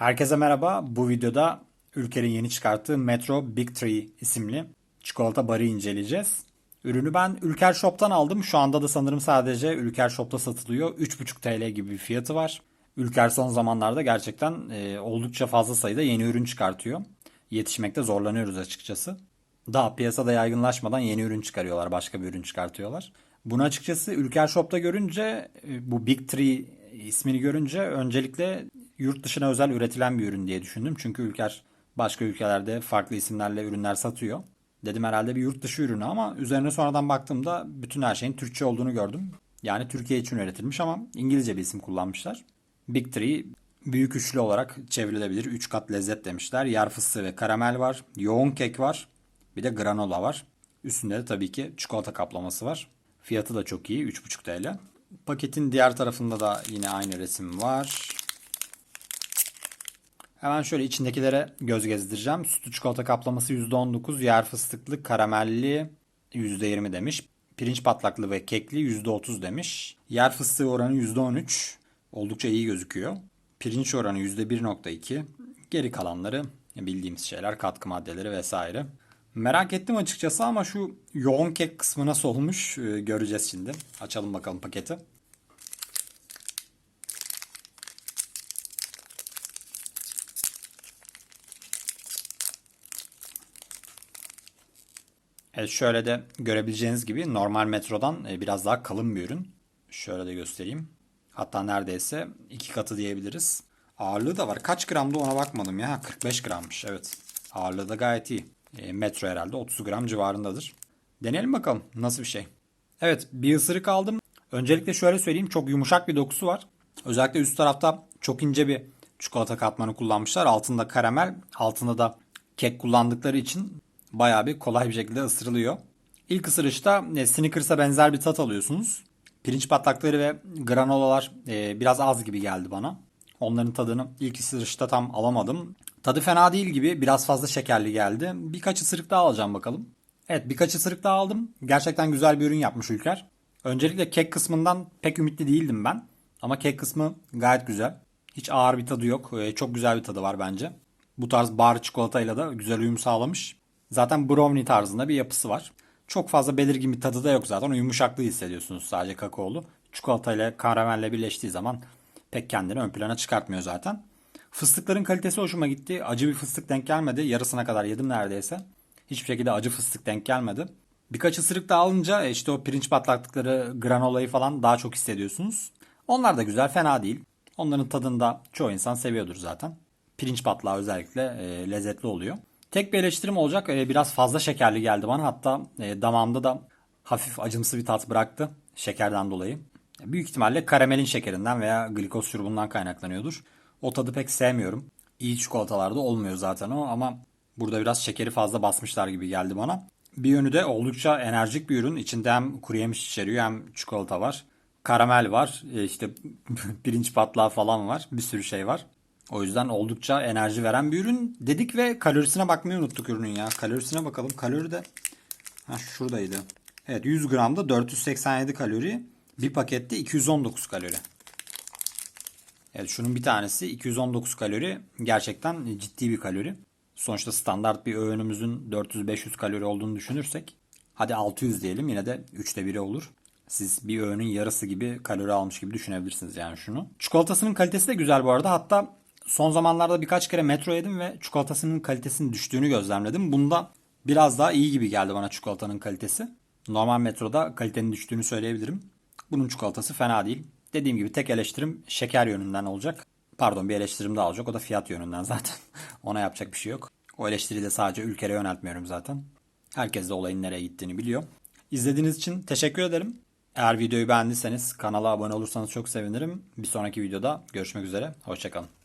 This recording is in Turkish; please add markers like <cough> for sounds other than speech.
Herkese merhaba. Bu videoda Ülker'in yeni çıkarttığı Metro Big Tree isimli çikolata barı inceleyeceğiz. Ürünü ben Ülker Shop'tan aldım. Şu anda da sanırım sadece Ülker Shop'ta satılıyor. 3,5 TL gibi bir fiyatı var. Ülker son zamanlarda gerçekten e, oldukça fazla sayıda yeni ürün çıkartıyor. Yetişmekte zorlanıyoruz açıkçası. Daha piyasada yaygınlaşmadan yeni ürün çıkarıyorlar, başka bir ürün çıkartıyorlar. Bunu açıkçası Ülker Shop'ta görünce, e, bu Big Tree ismini görünce öncelikle yurt dışına özel üretilen bir ürün diye düşündüm. Çünkü Ülker başka ülkelerde farklı isimlerle ürünler satıyor. Dedim herhalde bir yurt dışı ürünü ama üzerine sonradan baktığımda bütün her şeyin Türkçe olduğunu gördüm. Yani Türkiye için üretilmiş ama İngilizce bir isim kullanmışlar. Big Tree büyük üçlü olarak çevrilebilir. 3 kat lezzet demişler. Yer fıstığı ve karamel var. Yoğun kek var. Bir de granola var. Üstünde de tabii ki çikolata kaplaması var. Fiyatı da çok iyi. 3,5 TL. Paketin diğer tarafında da yine aynı resim var. Hemen şöyle içindekilere göz gezdireceğim. Sütlü çikolata kaplaması %19, yer fıstıklı, karamelli %20 demiş. Pirinç patlaklı ve kekli %30 demiş. Yer fıstığı oranı %13. Oldukça iyi gözüküyor. Pirinç oranı %1.2. Geri kalanları bildiğimiz şeyler, katkı maddeleri vesaire. Merak ettim açıkçası ama şu yoğun kek kısmı nasıl olmuş e, göreceğiz şimdi. Açalım bakalım paketi. Evet şöyle de görebileceğiniz gibi normal metrodan e, biraz daha kalın bir ürün. Şöyle de göstereyim. Hatta neredeyse iki katı diyebiliriz. Ağırlığı da var. Kaç gramda ona bakmadım ya. 45 grammış evet. Ağırlığı da gayet iyi. E, metro herhalde 30 gram civarındadır. Deneyelim bakalım nasıl bir şey. Evet bir ısırık aldım. Öncelikle şöyle söyleyeyim çok yumuşak bir dokusu var. Özellikle üst tarafta çok ince bir çikolata katmanı kullanmışlar. Altında karamel, altında da kek kullandıkları için bayağı bir kolay bir şekilde ısırılıyor. İlk ısırışta e, Snickers'a benzer bir tat alıyorsunuz. Pirinç patlakları ve granolalar e, biraz az gibi geldi bana. Onların tadını ilk ısırışta tam alamadım. Tadı fena değil gibi biraz fazla şekerli geldi. Birkaç ısırık daha alacağım bakalım. Evet birkaç ısırık daha aldım. Gerçekten güzel bir ürün yapmış Ülker. Öncelikle kek kısmından pek ümitli değildim ben. Ama kek kısmı gayet güzel. Hiç ağır bir tadı yok. Ee, çok güzel bir tadı var bence. Bu tarz bar çikolatayla da güzel uyum sağlamış. Zaten brownie tarzında bir yapısı var. Çok fazla belirgin bir tadı da yok zaten. O yumuşaklığı hissediyorsunuz sadece kakaolu. Çikolatayla karamelle birleştiği zaman pek kendini ön plana çıkartmıyor zaten. Fıstıkların kalitesi hoşuma gitti. Acı bir fıstık denk gelmedi. Yarısına kadar yedim neredeyse. Hiçbir şekilde acı fıstık denk gelmedi. Birkaç ısırık daha alınca e, işte o pirinç patlaklıkları, granolayı falan daha çok hissediyorsunuz. Onlar da güzel, fena değil. Onların tadını da çoğu insan seviyordur zaten. Pirinç patlağı özellikle e, lezzetli oluyor. Tek bir eleştirim olacak. E, biraz fazla şekerli geldi bana. Hatta e, damağımda da hafif acımsı bir tat bıraktı şekerden dolayı. Büyük ihtimalle karamelin şekerinden veya glikoz şurubundan kaynaklanıyordur. O tadı pek sevmiyorum. İyi çikolatalarda olmuyor zaten o ama burada biraz şekeri fazla basmışlar gibi geldi bana. Bir yönü de oldukça enerjik bir ürün. İçinde hem kuru yemiş içeriyor hem çikolata var. Karamel var. E, işte <laughs> pirinç patlağı falan var. Bir sürü şey var. O yüzden oldukça enerji veren bir ürün dedik ve kalorisine bakmayı unuttuk ürünün ya. Kalorisine bakalım. Kalori de ha şuradaydı. Evet 100 gramda 487 kalori. Bir pakette 219 kalori. Evet şunun bir tanesi 219 kalori. Gerçekten ciddi bir kalori. Sonuçta standart bir öğünümüzün 400-500 kalori olduğunu düşünürsek hadi 600 diyelim yine de 3'te biri olur. Siz bir öğünün yarısı gibi kalori almış gibi düşünebilirsiniz yani şunu. Çikolatasının kalitesi de güzel bu arada. Hatta son zamanlarda birkaç kere metro yedim ve çikolatasının kalitesinin düştüğünü gözlemledim. Bunda biraz daha iyi gibi geldi bana çikolatanın kalitesi. Normal metroda kalitenin düştüğünü söyleyebilirim. Bunun çikolatası fena değil. Dediğim gibi tek eleştirim şeker yönünden olacak. Pardon bir eleştirim daha olacak. O da fiyat yönünden <laughs> zaten. Ona yapacak bir şey yok. O eleştiriyi de sadece ülkere yöneltmiyorum zaten. Herkes de olayın nereye gittiğini biliyor. İzlediğiniz için teşekkür ederim. Eğer videoyu beğendiyseniz kanala abone olursanız çok sevinirim. Bir sonraki videoda görüşmek üzere. Hoşçakalın.